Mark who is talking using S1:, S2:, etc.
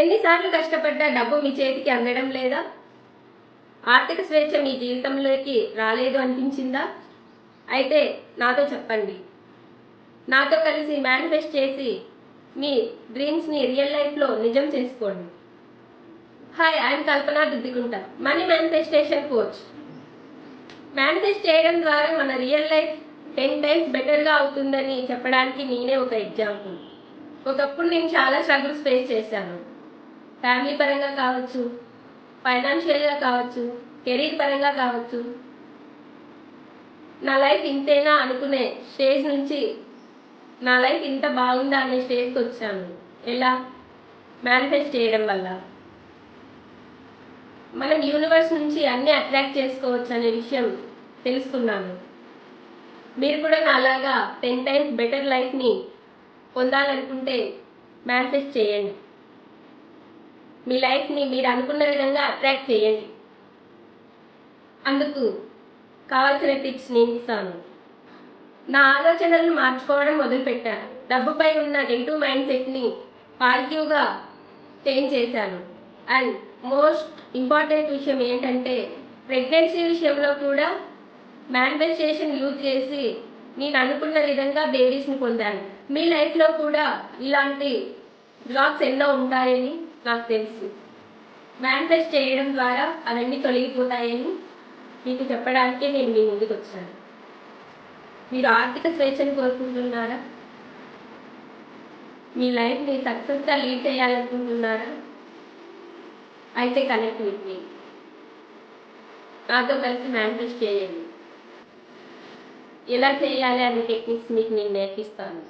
S1: ఎన్నిసార్లు కష్టపడ్డా డబ్బు మీ చేతికి అందడం లేదా? ఆర్థిక స్వేచ్ఛ మీ జీవితంలోకి రాలేదు అనిపించిందా? అయితే నాతో చెప్పండి. నాతో కలిసి మేనిఫెస్ట్ చేసి మీ డ్రీమ్స్ని రియల్ లైఫ్లో నిజం చేసుకోండి. Hi I'm Kalpana Duddigunta money manifestation coach. Manifest చేయడం ద్వారా మన రియల్ లైఫ్ టెన్ టైమ్స్ బెటర్గా అవుతుందని చెప్పడానికి నేనే ఒక ఎగ్జాంపుల్. ఒకప్పుడు నేను చాలా స్ట్రగుల్స్ ఫేస్ చేశాను. ఫ్యామిలీ పరంగా కావచ్చు ఫైనాన్షియల్గా కావచ్చు కెరీర్ పరంగా కావచ్చు. నా లైఫ్ ఇంతేనా అనుకునే స్టేజ్ నుంచి నా లైఫ్ ఇంత బాగుందా అనే స్టేజ్కి వచ్చాను. ఎలా? మేనిఫెస్ట్ చేయడం వల్ల. మనం యూనివర్స్ నుంచి అన్నీ అట్రాక్ట్ చేసుకోవచ్చు అనే విషయం తెలుసుకున్నాను. మీరు కూడా నాలాగా టెన్ టైమ్స్ బెటర్ లైఫ్ని పొందాలనుకుంటే మేనిఫెస్ట్ చేయండి. మీ లైఫ్ని మీరు అనుకున్న విధంగా అట్రాక్ట్ చేయండి. అందుకు కావాల్సిన టిప్స్ నేను ఇస్తాను. నా ఆలోచనలను మార్చుకోవడం మొదలుపెట్టాను. డబ్బుపై ఉన్న నెగిటివ్ మైండ్ సెట్ని పాజిటివ్గా చేంజ్ చేశాను. అండ్ మోస్ట్ ఇంపార్టెంట్ విషయం ఏంటంటే ప్రెగ్నెన్సీ విషయంలో కూడా మేనిఫెస్టేషన్ యూజ్ చేసి నేను అనుకున్న విధంగా బేబీస్ని పొందాను. మీ లైఫ్లో కూడా ఇలాంటి బ్లాగ్స్ ఎన్నో ఉంటాయని నాకు తెలుసు. మేనిఫెస్ట్ చేయడం ద్వారా అవన్నీ తొలగిపోతాయని మీకు చెప్పడానికే నేను మీ ముందుకు వచ్చాను. మీరు ఆర్థిక స్వేచ్ఛను కోరుకుంటున్నారా? మీ లైఫ్ని సక్సెస్గా లీడ్ చేయాలనుకుంటున్నారా? అయితే కనెక్ట్ విత్ మీ. నాతో కలిసి మేనిఫెస్ట్ చేయండి. ఎలా చేయాలి అనే టెక్నిక్స్ మీకు నేను నేర్పిస్తాను.